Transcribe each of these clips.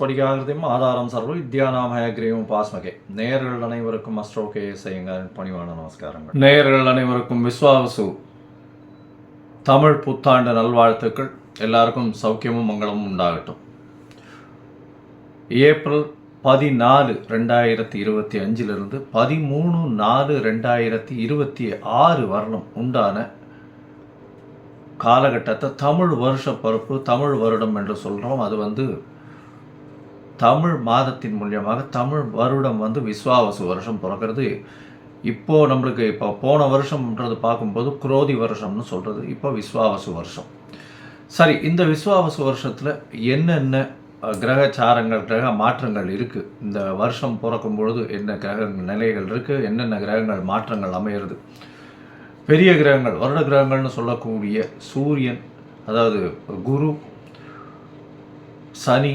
ஞானானந்தமயம் தேவம் நிர்மலஸ்படிகாகிருதியும் ஆதாரம் சர்வ வித்யானாமயக்ரீவம் பாஸ்மகே. நேயர்கள் அனைவருக்கும் அஸ்ட்ரோகே செய்யுங்கள் பணிவான நமஸ்காரங்கள். நேயர்கள் அனைவருக்கும் விஸ்வாவசு. தமிழ் புத்தாண்டு நல்வாழ்த்துக்கள். எல்லாருக்கும் சௌக்கியமும் மங்களமும் உண்டாகட்டும். ஏப்ரல் பதினாலு ரெண்டாயிரத்தி இருபத்தி அஞ்சிலிருந்து பதிமூணு நாலு ரெண்டாயிரத்தி இருபத்தி ஆறு வருடம் உண்டான காலகட்டத்தை தமிழ் வருஷ பருப்பு தமிழ் வருடம் என்று சொல்கிறோம் அது வந்து தமிழ் மாதத்தின் மூலியமாக தமிழ் வருடம் வந்து விஸ்வாவசு வருஷம் பிறக்கிறது. இப்போது நம்மளுக்கு இப்போ போன வருஷம்ன்றது பார்க்கும்போது குரோதி வருஷம்னு சொல்கிறது இப்போ விஸ்வாவசு வருஷம். சரி இந்த விஸ்வாவசு வருஷத்தில் என்னென்ன கிரகச்சாரங்கள் கிரக மாற்றங்கள் இருக்குது இந்த வருஷம் பிறக்கும் பொழுது என்ன கிரக நிலைகள் இருக்குது என்னென்ன கிரகங்கள் மாற்றங்கள் அமையிறது? பெரிய கிரகங்கள் வருட கிரகங்கள்னு சொல்லக்கூடிய சூரியன் அதாவது குரு சனி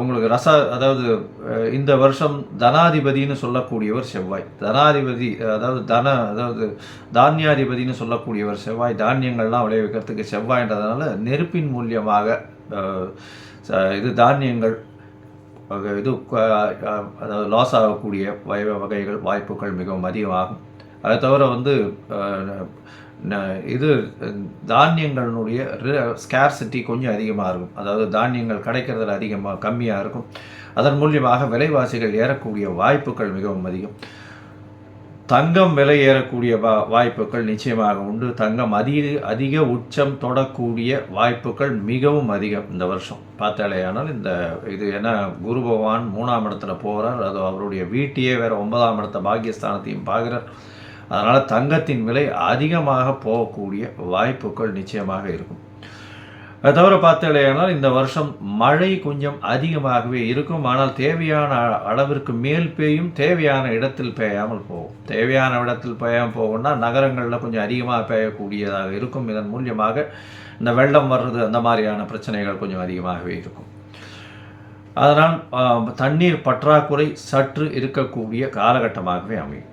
உங்களுக்கு ரச அதாவது இந்த வருஷம் தனாதிபதின்னு சொல்லக்கூடியவர் செவ்வாய். தனாதிபதி அதாவது தன அதாவது தானியாதிபதின்னு சொல்லக்கூடியவர் செவ்வாய். தானியங்கள்லாம் விளைவிக்கிறதுக்கு செவ்வாய்ன்றதுனால நெருப்பின் மூலியமாக இது தானியங்கள் இது அதாவது லாஸ் ஆகக்கூடிய வகை வகைகள் வாய்ப்புகள் மிகவும் அதிகமாகும். அதை தவிர வந்து இது தானியங்களினுடைய ஸ்கேர்சிட்டி கொஞ்சம் அதிகமாக இருக்கும். அதாவது தானியங்கள் கிடைக்கிறதுல அதிகமாக கம்மியாக இருக்கும். அதன் மூலியமாக விலைவாசிகள் ஏறக்கூடிய வாய்ப்புகள் மிகவும் அதிகம். தங்கம் விலை ஏறக்கூடிய வா வாய்ப்புகள் நிச்சயமாக உண்டு. தங்கம் அதிக அதிக உச்சம் தொடக்கூடிய வாய்ப்புகள் மிகவும் அதிகம் இந்த வருஷம். பார்த்தாலேயானால் இந்த இது என்ன குரு பகவான் மூணாம் இடத்துல போகிறார் அது அவருடைய வீட்டையே வேறு ஒன்பதாம் இடத்த பாக்கியஸ்தானத்தையும் பார்க்குறார். அதனால் தங்கத்தின் விலை அதிகமாக போகக்கூடிய வாய்ப்புகள் நிச்சயமாக இருக்கும். அது தவிர பார்த்தீங்கன்னா இந்த வருஷம் மழை கொஞ்சம் அதிகமாகவே இருக்கும். ஆனால் தேவையான அ- அளவிற்கு மேல் பெய்யும் தேவையான இடத்தில் பெய்யாமல் போகும். தேவையான இடத்தில் பெய்யாமல் போகும்னா நகரங்களில் கொஞ்சம் அதிகமாக பெய்யக்கூடியதாக இருக்கும். இதன் மூலியமாக இந்த வெள்ளம் வர்றது அந்த மாதிரியான பிரச்சனைகள் கொஞ்சம் அதிகமாகவே இருக்கும். அதனால் தண்ணீர் பற்றாக்குறை சற்று இருக்கக்கூடிய காலகட்டமாகவே அமையும்.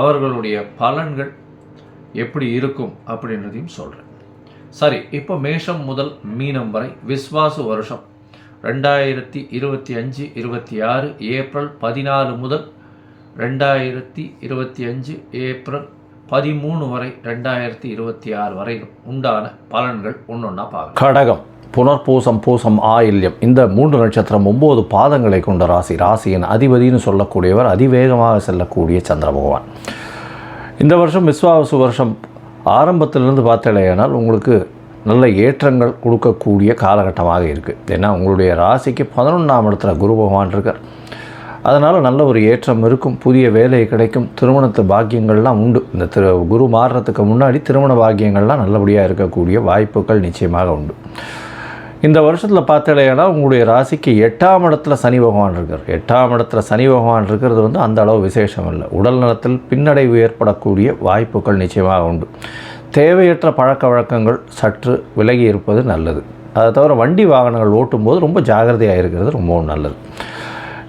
அவர்களுடைய பலன்கள் எப்படி இருக்கும் அப்படின்றதையும் சொல்கிறேன் சரி இப்போ மேஷம் முதல் மீனம் வரை விஸ்வாசு வருஷம் ரெண்டாயிரத்தி இருபத்தி அஞ்சு இருபத்தி ஆறு ஏப்ரல் பதினாலு முதல் ரெண்டாயிரத்தி இருபத்தி அஞ்சு ஏப்ரல் பதிமூணு வரை ரெண்டாயிரத்தி இருபத்தி ஆறு வரையிலும் உண்டான பலன்கள் ஒன்று ஒன்றா பார்க்கலாம். கடகம். புனர்பூசம் பூசம் ஆயில்யம். இந்த மூன்று நட்சத்திரம் ஒம்பது பாதங்களை கொண்ட ராசி. ராசியின் அதிபதினு சொல்லக்கூடியவர் அதிவேகமாக செல்லக்கூடிய சந்திர பகவான். இந்த வருஷம் விஸ்வாவசு வருஷம் ஆரம்பத்திலிருந்து பார்த்தலையானால் உங்களுக்கு நல்ல ஏற்றங்கள் கொடுக்கக்கூடிய காலகட்டமாக இருக்குது ஏன்னா உங்களுடைய ராசிக்கு பதினொன்றாம் இடத்துல குரு பகவான் இருக்கார். அதனால் நல்ல ஒரு ஏற்றம் இருக்கும். புதிய வேலை கிடைக்கும். திருமணத்து பாக்கியங்கள்லாம் உண்டு. இந்த திரு குரு மாறுறதுக்கு முன்னாடி திருமண பாக்கியங்கள்லாம் நல்லபடியாக இருக்கக்கூடிய வாய்ப்புகள் நிச்சயமாக உண்டு. இந்த வருஷத்தில் பார்த்தாலேனா உங்களுடைய ராசிக்கு எட்டாம் இடத்துல சனி பகவான் இருக்கார். எட்டாம் இடத்துல சனி பகவான் இருக்கிறது வந்து அந்த அளவு விசேஷம் இல்லை. உடல் நலத்தில் பின்னடைவு ஏற்படக்கூடிய வாய்ப்புகள் நிச்சயமாக உண்டு. தேவையற்ற பழக்க வழக்கங்கள் சற்று விலகி இருப்பது நல்லது. அதை தவிர வண்டி வாகனங்கள் ஓட்டும்போது ரொம்ப ஜாகிரதையாக இருக்கிறது ரொம்பவும் நல்லது.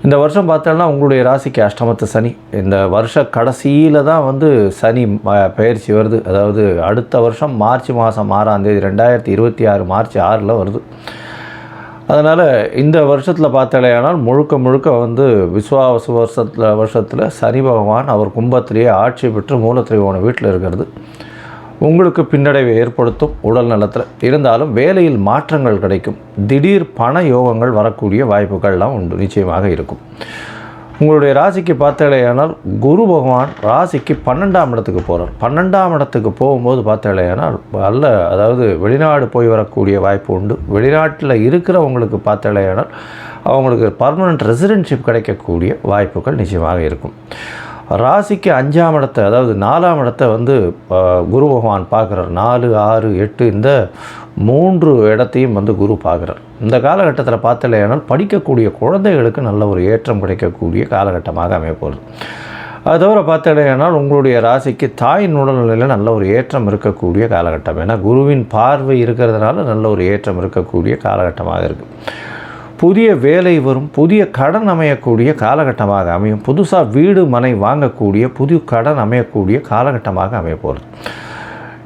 இந்த வருஷம் பார்த்தோன்னா உங்களுடைய ராசிக்கு அஷ்டமத்து சனி. இந்த வருஷ கடைசியில் தான் வந்து சனி ம- வருது. அதாவது அடுத்த வருஷம் மார்ச் மாதம் ஆறாம் தேதி ரெண்டாயிரத்தி இருபத்தி ஆறு மார்ச் ஆறில் வருது. அதனால் இந்த வருஷத்தில் பார்த்தாலேயானால் முழுக்க முழுக்க வந்து விஸ்வாவசு வருஷத்தில் வருஷத்தில் சனி பகவான் அவர் கும்பத்திலேயே ஆட்சி பெற்று மூலத்திரிவோன வீட்டில் இருக்கிறது. உங்களுக்கு பின்னடைவை ஏற்படுத்தும் உடல் நலத்தில். இருந்தாலும் வேலையில் மாற்றங்கள் கிடைக்கும். திடீர் பண யோகங்கள் வரக்கூடிய வாய்ப்புகள்லாம் உண்டு நிச்சயமாக இருக்கும். உங்களுடைய ராசிக்கு பார்த்தாலேயானால் குரு பகவான் ராசிக்கு பன்னெண்டாம் இடத்துக்கு போகிறார் பன்னெண்டாம் இடத்துக்கு போகும்போது பார்த்தாலேயானால் நல்ல அதாவது வெளிநாடு போய் வரக்கூடிய வாய்ப்பு உண்டு. வெளிநாட்டில் இருக்கிறவங்களுக்கு பார்த்தாலேயானால் அவங்களுக்கு பர்மனெண்ட் ரெசிடென்ஷிப் கிடைக்கக்கூடிய வாய்ப்புகள் நிச்சயமாக இருக்கும். ராசிக்கு அஞ்சாம் இடத்தை அதாவது நாலாம் இடத்தை வந்து குரு பகவான் பார்க்குறார். நாலு ஆறு எட்டு இந்த மூன்று இடத்தையும் வந்து குரு பார்க்குறார். இந்த காலகட்டத்தில் பார்த்தலையானால் படிக்கக்கூடிய குழந்தைகளுக்கு நல்ல ஒரு ஏற்றம் கிடைக்கக்கூடிய காலகட்டமாக அமையப்போகுது. அது தவிர பார்த்தலையானால் உங்களுடைய ராசிக்கு தாயின் உடல்நிலையில் நல்ல ஒரு ஏற்றம் இருக்கக்கூடிய காலகட்டம். ஏன்னா குருவின் பார்வை இருக்கிறதுனால நல்ல ஒரு ஏற்றம் இருக்கக்கூடிய காலகட்டமாக இருக்குது புதிய வேலை வரும் புதிய கடன் அமையக்கூடிய காலகட்டமாக அமையும். புதுசாக வீடு மனை வாங்கக்கூடிய புதிய கடன் அமையக்கூடிய காலகட்டமாக அமைய போகிறது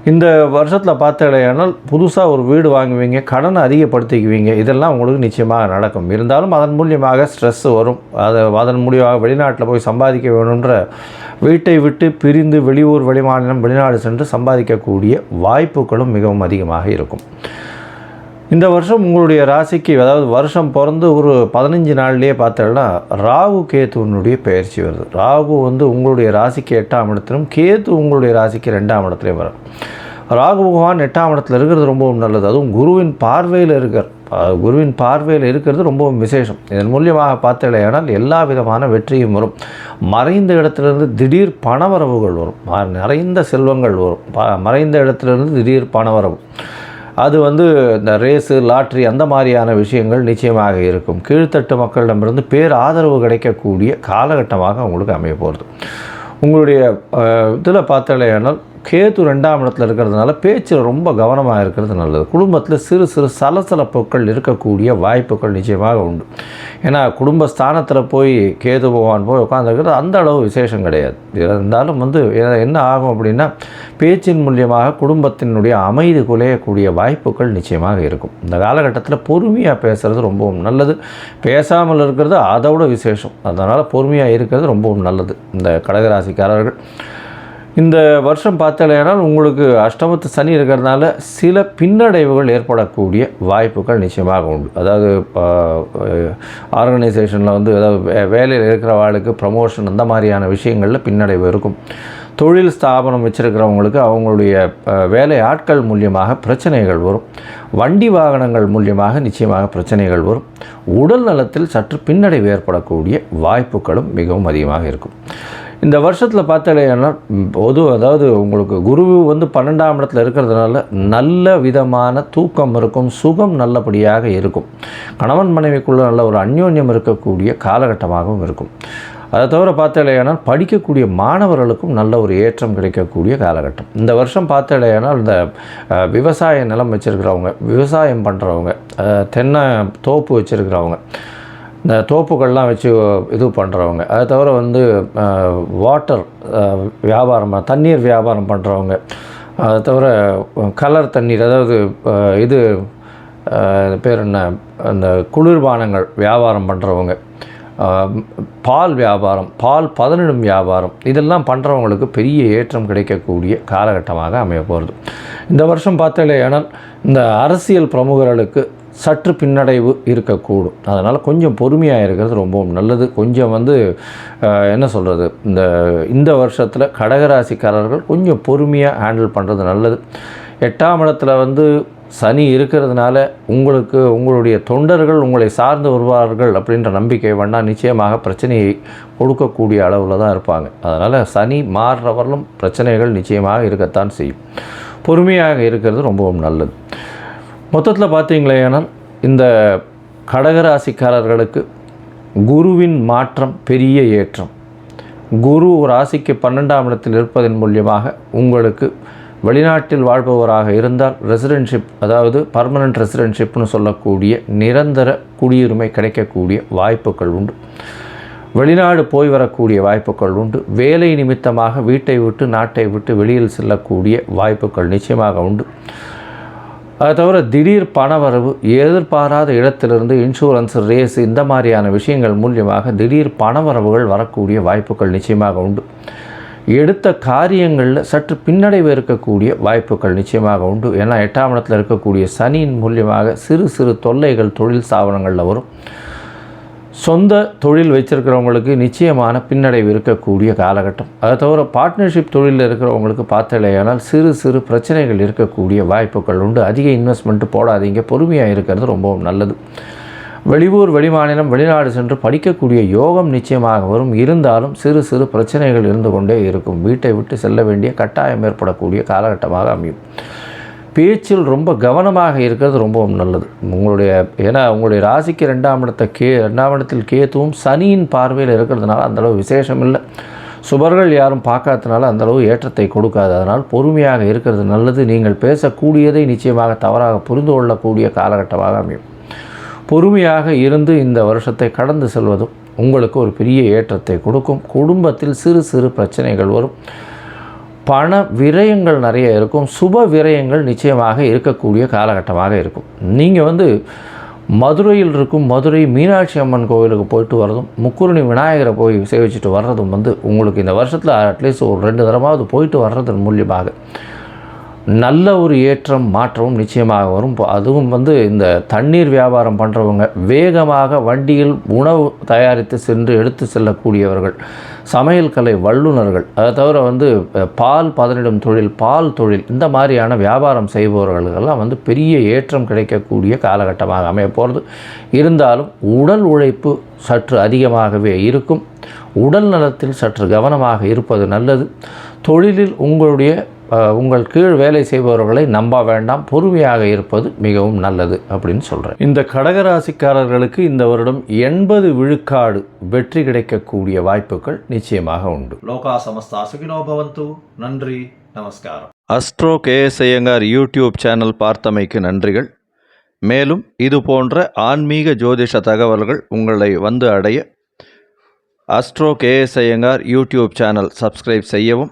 இந்த வருஷத்தில் பார்த்தடையானால் புதுசாக ஒரு வீடு வாங்குவீங்க கடனை அதிகப்படுத்திக்குவீங்க. இதெல்லாம் உங்களுக்கு நிச்சயமாக நடக்கும். இருந்தாலும் அதன் மூலியமாக ஸ்ட்ரெஸ் வரும். அதை அதன் மூலியமாக வெளிநாட்டில் போய் சம்பாதிக்க வேணுன்ற வீட்டை விட்டு பிரிந்து வெளியூர் வெளிமாநிலம் வெளிநாடு சென்று சம்பாதிக்கக்கூடிய வாய்ப்புகளும் மிகவும் அதிகமாக இருக்கும். இந்த வருஷம் உங்களுடைய ராசிக்கு அதாவது வருஷம் பிறந்து ஒரு பதினஞ்சு நாள்லேயே பார்த்தோம்னா ராகு கேத்துவனுடைய பயிற்சி வருது. ராகு வந்து உங்களுடைய ராசிக்கு எட்டாம் இடத்திலும் கேத்து உங்களுடைய ராசிக்கு ரெண்டாம் இடத்துலையும் வரும். ராகு பகவான் எட்டாம் இடத்துல இருக்கிறது ரொம்பவும் நல்லது. அதுவும் குருவின் பார்வையில் இருக்கிற குருவின் பார்வையில் இருக்கிறது ரொம்பவும் விசேஷம். இதன் மூலியமாக பார்த்தலையானால் எல்லா விதமான வெற்றியும் வரும். மறைந்த இடத்துலேருந்து திடீர் பணவரவுகள் வரும். நிறைந்த செல்வங்கள் வரும். மறைந்த இடத்துலேருந்து திடீர் பணவரவு. அது வந்து இந்த ரேஸு லாட்ரி அந்த மாதிரியான விஷயங்கள் நிச்சயமாக இருக்கும். கீழ்த்தட்டு மக்களிடமிருந்து பேர் ஆதரவு கிடைக்கக்கூடிய காலகட்டமாக உங்களுக்கு அமைய போகிறது உங்களுடைய இதில் பார்த்தாலேயானால் கேது ரெண்டாம் இடத்துல இருக்கிறதுனால பேச்சில் ரொம்ப கவனமாக இருக்கிறது நல்லது. குடும்பத்தில் சிறு சிறு சலசலப்புகள் இருக்கக்கூடிய வாய்ப்புகள் நிச்சயமாக உண்டு. ஏன்னா குடும்ப ஸ்தானத்தில் போய் கேது பகவான் போய் உட்காந்துருக்கிறது அந்த அளவு விசேஷம் கிடையாது. இருந்தாலும் வந்து என்ன ஆகும் அப்படின்னா பேச்சின் மூலியமாக குடும்பத்தினுடைய அமைதி குலையக்கூடிய வாய்ப்புகள் நிச்சயமாக இருக்கும். இந்த காலகட்டத்தில் பொறுமையாக பேசுகிறது ரொம்பவும் நல்லது. பேசாமல் இருக்கிறது அதோட விசேஷம். அதனால் பொறுமையாக இருக்கிறது ரொம்பவும் நல்லது. இந்த கடகராசிக்காரர்கள் இந்த வருஷம் பார்த்தாலேனால் உங்களுக்கு அஷ்டமத்து சனி இருக்கிறதுனால சில பின்னடைவுகள் ஏற்படக்கூடிய வாய்ப்புகள் நிச்சயமாக உண்டு. அதாவது ஆர்கனைசேஷனில் வந்து அதாவது வே- வேலையில் இருக்கிறவாளுக்கு ப்ரமோஷன் அந்த மாதிரியான விஷயங்களில் பின்னடைவு இருக்கும். தொழில் ஸ்தாபனம் வச்சுருக்கிறவங்களுக்கு அவங்களுடைய வேலை ஆட்கள் மூலியமாக பிரச்சனைகள் வரும். வண்டி வாகனங்கள் மூலியமாக நிச்சயமாக பிரச்சனைகள் வரும். உடல் நலத்தில் சற்று பின்னடைவு ஏற்படக்கூடிய வாய்ப்புகளும் மிகவும் அதிகமாக இருக்கும். இந்த வருஷத்தில் பார்த்தாலேன்னா பொது அதாவது உங்களுக்கு குரு வந்து பன்னெண்டாம் இடத்துல இருக்கிறதுனால நல்ல விதமான தூக்கம் இருக்கும் சுகம் நல்லபடியாக இருக்கும். கணவன் மனைவிக்குள்ள நல்ல ஒரு அந்யோன்யம் இருக்கக்கூடிய காலகட்டமாகவும் இருக்கும். அதை தவிர பார்த்தாலேயானால் படிக்கக்கூடிய மாணவர்களுக்கும் நல்ல ஒரு ஏற்றம் கிடைக்கக்கூடிய காலகட்டம். இந்த வருஷம் பார்த்தாலேயானால் இந்த விவசாய நிலம் வச்சுருக்கிறவங்க விவசாயம் பண்ணுறவங்க தென்னை தோப்பு வச்சுருக்கிறவங்க இந்த தோப்புகள்லாம் வச்சு இது பண்ணுறவங்க அதை தவிர வந்து வாட்டர் வியாபாரம் தண்ணீர் வியாபாரம் பண்ணுறவங்க அதை தவிர கலர் தண்ணீர் அதாவது இது பேர் என்ன? அந்த குளிர்பானங்கள் வியாபாரம் பண்ணுறவங்க பால் வியாபாரம் பால் பதனிடும் வியாபாரம் இதெல்லாம் பண்ணுறவங்களுக்கு பெரிய ஏற்றம் கிடைக்கக்கூடிய காலகட்டமாக அமைய போகிறது இந்த வருஷம் பார்த்தாலேயானால் இந்த அரசியல் பிரமுகர்களுக்கு சற்று பின்னடைவு இருக்கக்கூடும். அதனால் கொஞ்சம் பொறுமையாக இருக்கிறது ரொம்பவும் நல்லது. கொஞ்சம் வந்து என்ன சொல்கிறது இந்த இந்த வருஷத்தில் கடகராசிக்காரர்கள் கொஞ்சம் பொறுமையாக ஹேண்டில் பண்ணுறது நல்லது. எட்டாம் இடத்துல வந்து சனி இருக்கிறதுனால உங்களுக்கு உங்களுடைய தொண்டர்கள் உங்களை சார்ந்து வருவார்கள் அப்படின்ற நம்பிக்கை வேண்டாம் நிச்சயமாக பிரச்சனையை கொடுக்கக்கூடிய அளவில் தான் இருப்பாங்க. அதனால் சனி மாறுறவர்களும் பிரச்சனைகள் நிச்சயமாக இருக்கத்தான் செய்யும். பொறுமையாக இருக்கிறது ரொம்பவும் நல்லது. மொத்தத்தில் பார்த்தீங்களேனால் இந்த கடகராசிக்காரர்களுக்கு குருவின் மாற்றம் பெரிய ஏற்றம். குரு ராசிக்கு பன்னெண்டாம் இடத்தில் இருப்பதன் மூலியமாக உங்களுக்கு வெளிநாட்டில் வாழ்பவராக இருந்தால் ரெசிடென்ஷிப் அதாவது பர்மனண்ட் ரெசிடென்ஷிப்னு சொல்லக்கூடிய நிரந்தர குடியுரிமை கிடைக்கக்கூடிய வாய்ப்புகள் உண்டு. வெளிநாடு போய் வரக்கூடிய வாய்ப்புகள் உண்டு. வேலை நிமித்தமாக வீட்டை விட்டு நாட்டை விட்டு வெளியில் செல்லக்கூடிய வாய்ப்புகள் நிச்சயமாக உண்டு. அதை தவிர திடீர் பணவரவு எதிர்பாராத இடத்திலிருந்து இன்சூரன்ஸ் ரேஸ் இந்த மாதிரியான விஷயங்கள் மூலியமாக திடீர் பணவரவுகள் வரக்கூடிய வாய்ப்புகள் நிச்சயமாக உண்டு. எடுத்த காரியங்களில் சற்று பின்னடைவு இருக்கக்கூடிய வாய்ப்புகள் நிச்சயமாக உண்டு. ஏன்னா எட்டாம் இடத்தில் இருக்கக்கூடிய சனியின் மூலியமாக சிறு சிறு தொல்லைகள் தொழில் ஸ்தாபனங்களில் வரும். சொந்த தொழில் வச்சுருக்கிறவங்களுக்கு நிச்சயமான பின்னடைவு இருக்கக்கூடிய காலகட்டம். அதை தவிர பார்ட்னர்ஷிப் தொழிலில் இருக்கிறவங்களுக்கு பார்த்தலையானால் சிறு சிறு பிரச்சனைகள் இருக்கக்கூடிய வாய்ப்புகள் உண்டு. அதிக இன்வெஸ்ட்மெண்ட்டு போடாதீங்க. பொறுமையாக இருக்கிறது ரொம்பவும் நல்லது. வெளியூர் வெளிமாநிலம் வெளிநாடு சென்று படிக்கக்கூடிய யோகம் நிச்சயமாக வரும். இருந்தாலும் சிறு சிறு பிரச்சனைகள் இருந்து கொண்டே இருக்கும். வீட்டை விட்டு செல்ல வேண்டிய கட்டாயம் ஏற்படக்கூடிய காலகட்டமாக அமையும். பேச்சில் ரொம்ப கவனமாக இருக்கிறது ரொம்பவும் நல்லது. உங்களுடைய ஏன்னா உங்களுடைய ராசிக்கு ரெண்டாம் இடத்தை கே ரெண்டாம் இடத்தில் கேத்துவும் சனியின் பார்வையில் இருக்கிறதுனால அந்தளவு விசேஷம் இல்லை. சுபர்கள் யாரும் பார்க்காதனால அந்தளவு ஏற்றத்தை கொடுக்காது. அதனால் பொறுமையாக இருக்கிறது நல்லது. நீங்கள் பேசக்கூடியதை நிச்சயமாக தவறாக புரிந்து கொள்ளக்கூடிய காலகட்டமாக அமையும். பொறுமையாக இருந்து இந்த வருஷத்தை கடந்து செல்வதும் உங்களுக்கு ஒரு பெரிய ஏற்றத்தை கொடுக்கும். குடும்பத்தில் சிறு சிறு பிரச்சனைகள் வரும். பண விரயங்கள் நிறைய இருக்கும். சுப விரயங்கள் நிச்சயமாக இருக்கக்கூடிய காலகட்டமாக இருக்கும். நீங்கள் வந்து மதுரையில் இருக்கும் மதுரை மீனாட்சி அம்மன் கோவிலுக்கு போயிட்டு வர்றதும் முக்குருணி விநாயகரை போய் சேவிச்சுட்டு வர்றதும் வந்து உங்களுக்கு இந்த வருஷத்தில் அட்லீஸ்ட் ஒரு ரெண்டு தடவாவது போயிட்டு வர்றதன் மூலியமாக நல்ல ஒரு ஏற்றம் மாற்றமும் நிச்சயமாக வரும். அதுவும் வந்து இந்த தண்ணீர் வியாபாரம் பண்ணுறவங்க வேகமாக வண்டியில் உணவு தயாரித்து சென்று எடுத்து செல்லக்கூடியவர்கள் சமையல் கலை வல்லுநர்கள். அதை தவிர வந்து பால் பதனிடும் தொழில் பால் தொழில் இந்த மாதிரியான வியாபாரம் செய்பவர்களுக்கெல்லாம் வந்து பெரிய ஏற்றம் கிடைக்கக்கூடிய காலகட்டமாக அமைய போகிறது இருந்தாலும் உடல் உழைப்பு சற்று அதிகமாகவே இருக்கும். உடல் நலத்தில் சற்று கவனமாக இருப்பது நல்லது. தொழிலில் உங்களுடைய உங்கள் கீழ் வேலை செய்பவர்களை நம்ப வேண்டாம் பொறுமையாக இருப்பது மிகவும் நல்லது அப்படின்னு சொல்கிறேன் இந்த கடகராசிக்காரர்களுக்கு இந்த வருடம் எண்பது விழுக்காடு வெற்றி கிடைக்கக்கூடிய வாய்ப்புகள் நிச்சயமாக உண்டு. லோகா சமஸ்தா சுகினோ பவந்து. நன்றி நமஸ்காரம். Astro KS Iyengar YouTube channel பார்த்தமைக்கு நன்றிகள். மேலும் இது போன்ற ஆன்மீக ஜோதிஷ தகவல்கள் உங்களை வந்து அடைய astro KS Iyengar YouTube channel subscribe செய்யவும்